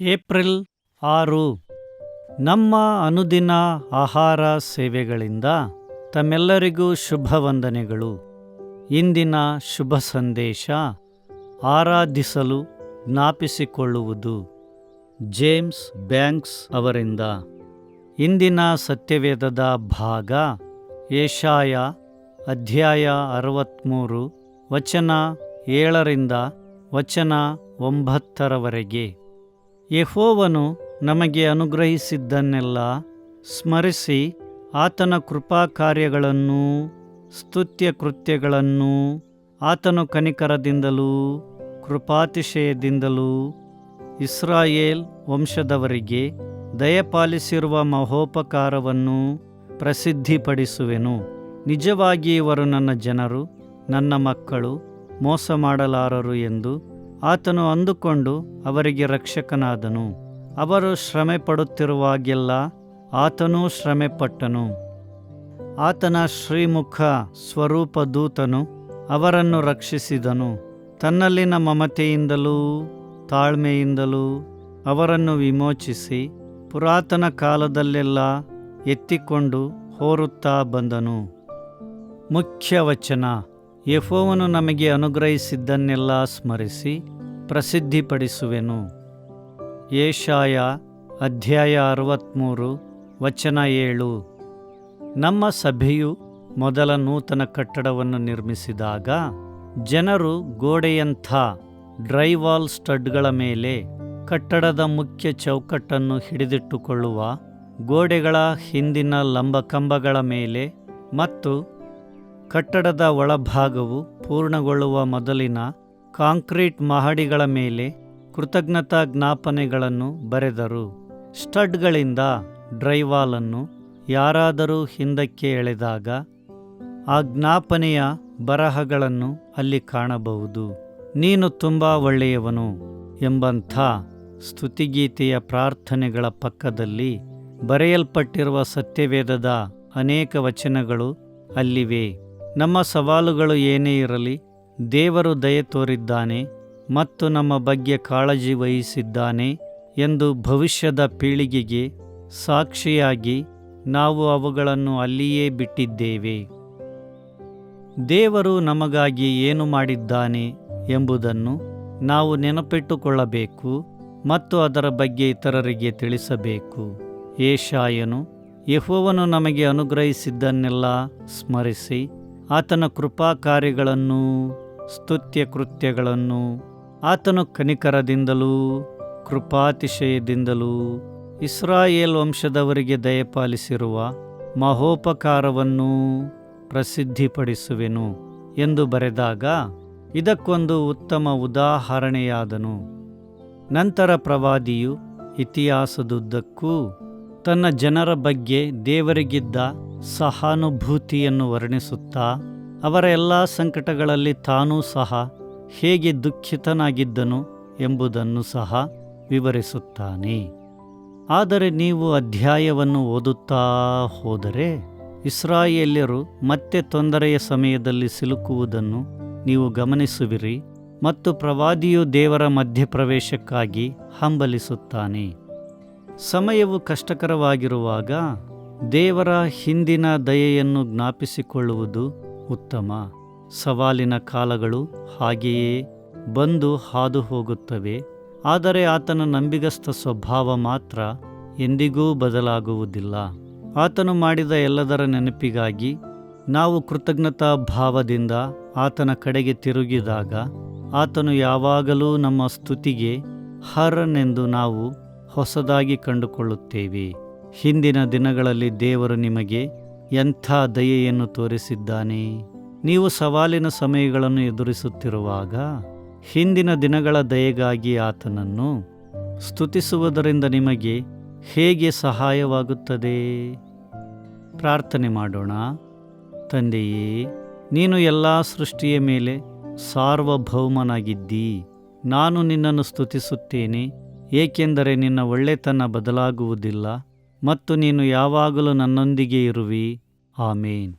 April ಆರು. ನಮ್ಮ ಅನುದಿನ ಆಹಾರ ಸೇವೆಗಳಿಂದ ತಮ್ಮೆಲ್ಲರಿಗೂ ಶುಭ ವಂದನೆಗಳು. ಇಂದಿನ ಶುಭ ಸಂದೇಶ, ಆರಾಧಿಸಲು ಜ್ಞಾಪಿಸಿಕೊಳ್ಳುವುದು ಜೇಮ್ಸ್ ಬ್ಯಾಂಕ್ಸ್ ಅವರಿಂದ. ಇಂದಿನ ಸತ್ಯವೇದದ ಭಾಗ, ಏಷಾಯ ಅಧ್ಯಾಯ ಅರವತ್ತ್ಮೂರು ವಚನ ಏಳರಿಂದ ವಚನ ಒಂಬತ್ತರವರೆಗೆ. ಯೆಹೋವನು ನಮಗೆ ಅನುಗ್ರಹಿಸಿದ್ದನ್ನೆಲ್ಲ ಸ್ಮರಿಸಿ ಆತನ ಕೃಪಾ ಕಾರ್ಯಗಳನ್ನು ಸ್ತುತ್ಯ ಕೃತ್ಯಗಳನ್ನೂ ಆತನು ಕನಿಕರದಿಂದಲೂ ಕೃಪಾತಿಶಯದಿಂದಲೂ ಇಸ್ರಾಯೇಲ್ ವಂಶದವರಿಗೆ ದಯಪಾಲಿಸಿರುವ ಮಹೋಪಕಾರವನ್ನು ಪ್ರಸಿದ್ಧಿಪಡಿಸುವೆನು. ನಿಜವಾಗಿ ಇವರು ನನ್ನ ಜನರು, ನನ್ನ ಮಕ್ಕಳು ಮೋಸ ಮಾಡಲಾರರು ಎಂದು ಆತನು ಅಂದುಕೊಂಡು ಅವರಿಗೆ ರಕ್ಷಕನಾದನು. ಅವರು ಶ್ರಮೆ ಪಡುತ್ತಿರುವಾಗೆಲ್ಲ ಆತನೂ ಶ್ರಮೆಪಟ್ಟನು. ಆತನ ಶ್ರೀಮುಖ ಸ್ವರೂಪ ದೂತನು ಅವರನ್ನು ರಕ್ಷಿಸಿದನು. ತನ್ನಲ್ಲಿನ ಮಮತೆಯಿಂದಲೂ ತಾಳ್ಮೆಯಿಂದಲೂ ಅವರನ್ನು ವಿಮೋಚಿಸಿ ಪುರಾತನ ಕಾಲದಲ್ಲೆಲ್ಲ ಎತ್ತಿಕೊಂಡು ಹೋರುತ್ತಾ ಬಂದನು. ಮುಖ್ಯ ವಚನ ಯೆಹೋವನು ನಮಗೆ ಅನುಗ್ರಹಿಸಿದ್ದನ್ನೆಲ್ಲ ಸ್ಮರಿಸಿ ಪ್ರಸಿದ್ಧಿಪಡಿಸುವೆನು. ಏಷಾಯ ಅಧ್ಯಾಯ ಅರವತ್ತ್ಮೂರು ವಚನ ಏಳು. ನಮ್ಮ ಸಭೆಯು ಮೊದಲ ನೂತನ ಕಟ್ಟಡವನ್ನು ನಿರ್ಮಿಸಿದಾಗ ಜನರು ಗೋಡೆಯಂಥ ಡ್ರೈವಾಲ್ ಸ್ಟಡ್ಗಳ ಮೇಲೆ ಕಟ್ಟಡದ ಮುಖ್ಯ ಚೌಕಟ್ಟನ್ನು ಹಿಡಿದಿಟ್ಟುಕೊಳ್ಳುವ ಗೋಡೆಗಳ ಹಿಂದಿನ ಲಂಬಕಂಬಗಳ ಮೇಲೆ ಮತ್ತು ಕಟ್ಟಡದ ಒಳಭಾಗವು ಪೂರ್ಣಗೊಳ್ಳುವ ಮೊದಲಿನ ಕಾಂಕ್ರೀಟ್ ಮಹಡಿಗಳ ಮೇಲೆ ಕೃತಜ್ಞತಾ ಜ್ಞಾಪನೆಗಳನ್ನು ಬರೆದರು. ಸ್ಟಡ್ಗಳಿಂದ ಡ್ರೈವಾಲನ್ನು ಯಾರಾದರೂ ಹಿಂದಕ್ಕೆ ಎಳೆದಾಗ ಆ ಜ್ಞಾಪನೆಯ ಬರಹಗಳನ್ನು ಅಲ್ಲಿ ಕಾಣಬಹುದು. ನೀನು ತುಂಬ ಒಳ್ಳೆಯವನು ಎಂಬಂಥ ಸ್ತುತಿಗೀತೆಯ ಪ್ರಾರ್ಥನೆಗಳ ಪಕ್ಕದಲ್ಲಿ ಬರೆಯಲ್ಪಟ್ಟಿರುವ ಸತ್ಯವೇದದ ಅನೇಕ ವಚನಗಳು ಅಲ್ಲಿವೆ. ನಮ್ಮ ಸವಾಲುಗಳು ಏನೇ ಇರಲಿ, ದೇವರು ದಯೆ ತೋರಿದ್ದಾನೆ ಮತ್ತು ನಮ್ಮ ಬಗ್ಗೆ ಕಾಳಜಿ ವಹಿಸಿದ್ದಾನೆ ಎಂದು ಭವಿಷ್ಯದ ಪೀಳಿಗೆಗೆ ಸಾಕ್ಷಿಯಾಗಿ ನಾವು ಅವುಗಳನ್ನು ಅಲ್ಲಿಯೇ ಬಿಟ್ಟಿದ್ದೇವೆ. ದೇವರು ನಮಗಾಗಿ ಏನು ಮಾಡಿದ್ದಾನೆ ಎಂಬುದನ್ನು ನಾವು ನೆನಪಿಟ್ಟುಕೊಳ್ಳಬೇಕು ಮತ್ತು ಅದರ ಬಗ್ಗೆ ಇತರರಿಗೆ ತಿಳಿಸಬೇಕು. ಏಷಾಯನು, ಯೆಹೋವನು ನಮಗೆ ಅನುಗ್ರಹಿಸಿದ್ದನ್ನೆಲ್ಲ ಸ್ಮರಿಸಿ ಆತನ ಕೃಪಾ ಕಾರ್ಯಗಳನ್ನು ಸ್ತುತ್ಯ ಕೃತ್ಯಗಳನ್ನು ಆತನು ಕನಿಕರದಿಂದಲೂ, ಕೃಪಾತಿಶಯದಿಂದಲೂ ಇಸ್ರಾಯೇಲ್ ವಂಶದವರಿಗೆ ದಯಪಾಲಿಸಿರುವ ಮಹೋಪಕಾರವನ್ನು ಪ್ರಸಿದ್ಧಿಪಡಿಸುವೆನು ಎಂದು ಬರೆದಾಗ, ಇದಕ್ಕೊಂದು ಉತ್ತಮ ಉದಾಹರಣೆಯಾದನು. ನಂತರ ಪ್ರವಾದಿಯು ಇತಿಹಾಸದುದ್ದಕ್ಕೂ ತನ್ನ ಜನರ ಬಗ್ಗೆ ದೇವರಿಗಿದ್ದ ಸಹಾನುಭೂತಿಯನ್ನು ವರ್ಣಿಸುತ್ತಾ, ಅವರ ಎಲ್ಲ ಸಂಕಟಗಳಲ್ಲಿ ತಾನೂ ಸಹ ಹೇಗೆ ದುಃಖಿತನಾಗಿದ್ದನು ಎಂಬುದನ್ನು ಸಹ ವಿವರಿಸುತ್ತಾನೆ. ಆದರೆ ನೀವು ಅಧ್ಯಾಯವನ್ನು ಓದುತ್ತಾ ಹೋದರೆ ಇಸ್ರಾಯೇಲ್ಯರು ಮತ್ತೆ ತೊಂದರೆಯ ಸಮಯದಲ್ಲಿ ಸಿಲುಕುವುದನ್ನು ನೀವು ಗಮನಿಸುವಿರಿ ಮತ್ತು ಪ್ರವಾದಿಯು ದೇವರ ಮಧ್ಯಪ್ರವೇಶಕ್ಕಾಗಿ ಹಂಬಲಿಸುತ್ತಾನೆ. ಸಮಯವು ಕಷ್ಟಕರವಾಗಿರುವಾಗ ದೇವರ ಹಿಂದಿನ ದಯೆಯನ್ನು ಜ್ಞಾಪಿಸಿಕೊಳ್ಳುವುದು ಉತ್ತಮ. ಸವಾಲಿನ ಕಾಲಗಳು ಹಾಗೆಯೇ ಬಂದು ಹಾದು ಹೋಗುತ್ತವೆ ಆದರೆ ಆತನ ನಂಬಿಗಸ್ತ ಸ್ವಭಾವ ಮಾತ್ರ ಎಂದಿಗೂ ಬದಲಾಗುವುದಿಲ್ಲ. ಆತನು ಮಾಡಿದ ಎಲ್ಲದರ ನೆನಪಿಗಾಗಿ ನಾವು ಕೃತಜ್ಞತಾ ಭಾವದಿಂದ ಆತನ ಕಡೆಗೆ ತಿರುಗಿದಾಗ ಆತನು ಯಾವಾಗಲೂ ನಮ್ಮ ಸ್ತುತಿಗೆ ಹರನೆಂದು ನಾವು ಹೊಸದಾಗಿ ಕಂಡುಕೊಳ್ಳುತ್ತೇವೆ. ಹಿಂದಿನ ದಿನಗಳಲ್ಲಿ ದೇವರು ನಿಮಗೆ ಎಂಥ ದಯೆಯನ್ನು ತೋರಿಸಿದ್ದಾನೆ? ನೀವು ಸವಾಲಿನ ಸಮಯಗಳನ್ನು ಎದುರಿಸುತ್ತಿರುವಾಗ ಹಿಂದಿನ ದಿನಗಳ ದಯೆಗಾಗಿ ಆತನನ್ನು ಸ್ತುತಿಸುವುದರಿಂದ ನಿಮಗೆ ಹೇಗೆ ಸಹಾಯವಾಗುತ್ತದೆ? ಪ್ರಾರ್ಥನೆ ಮಾಡೋಣ. ತಂದೆಯೇ, ನೀನು ಎಲ್ಲ ಸೃಷ್ಟಿಯ ಮೇಲೆ ಸಾರ್ವಭೌಮನಾಗಿದ್ದೀ. ನಾನು ನಿನ್ನನ್ನು ಸ್ತುತಿಸುತ್ತೇನೆ, ಏಕೆಂದರೆ ನಿನ್ನ ಒಳ್ಳೆತನ ಬದಲಾಗುವುದಿಲ್ಲ. ಮತ್ತು ನೀನು ಯಾವಾಗಲೂ ನನ್ನೊಂದಿಗೆ ಇರುವಿ. ಆಮೇನ್.